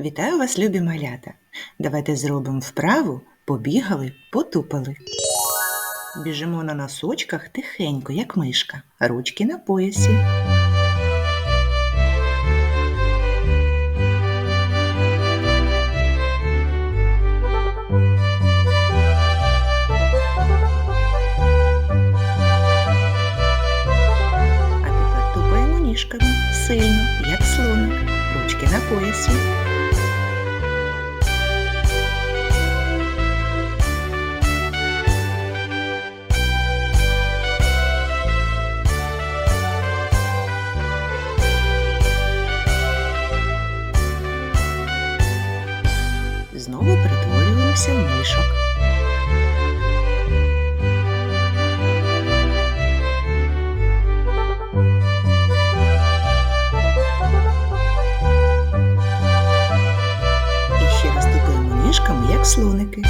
Вітаю вас, любі малята! Давайте зробимо вправу, побігали, потупали. Біжимо на носочках тихенько, як мишка, ручки на поясі. А тепер тупаємо ніжками сильно, як слоник, ручки на поясі. Слоники.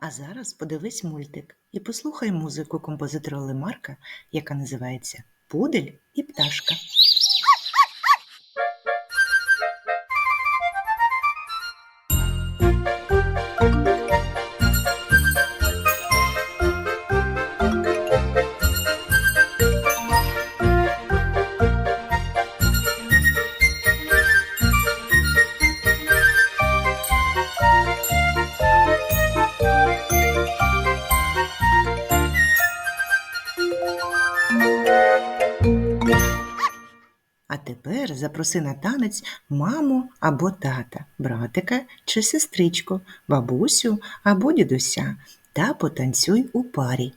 А зараз подивись мультик і послухай музику композитора Лемарка, яка називається Пудель і пташка. Тепер запроси на танець маму або тата, братика чи сестричку, бабусю або дідуся та потанцюй у парі.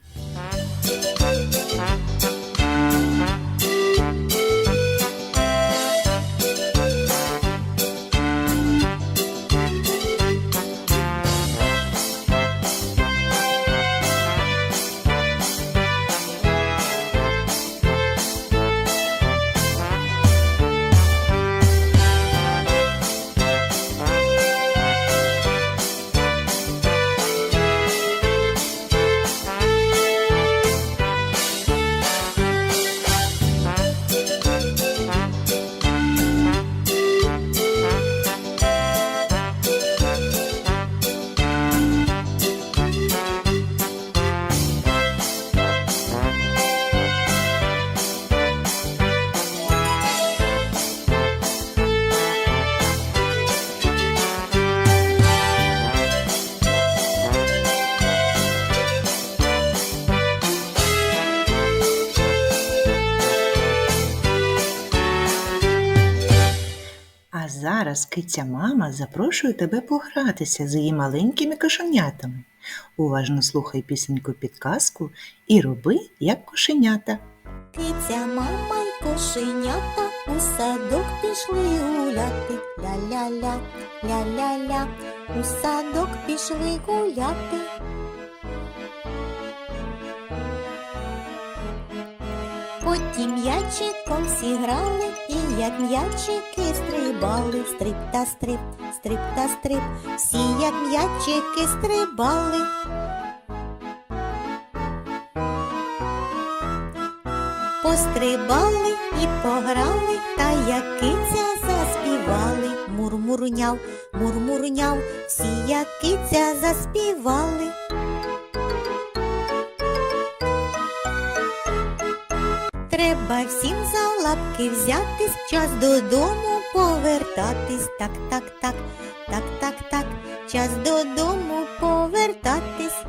Зараз киця мама запрошує тебе погратися з її маленькими кошенятами. Уважно слухай пісеньку підказку і роби, як кошенята. Киця, мама й кошенята у садок пішли гуляти. Ля-ля-ля, ля-ля-ля, у садок пішли гуляти. Потім м'ячиком зіграли, і як м'ячики стрибали, стрип та стрип, стрип та стрип, всі як м'ячики стрибали. Пострибали і пограли, та як киця заспівали. Мурмурняв, мурмурняв, всі як киця заспівали. Треба всім за лапки взятись, час додому повертатись. Так, так, так, так, так, так, час додому повертатись.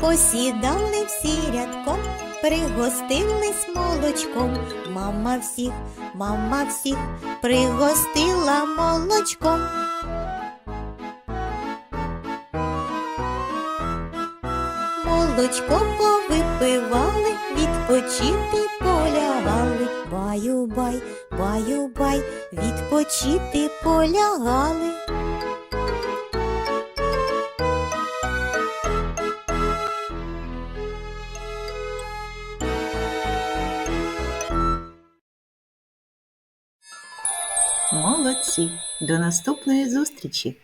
Посідали всі рядком, пригостились молочком. Мама всіх, мама всіх пригостила молочком. яблучко повипивали, відпочити полягали. Баю-бай, баю-бай, відпочити полягали. Молодці! До наступної зустрічі!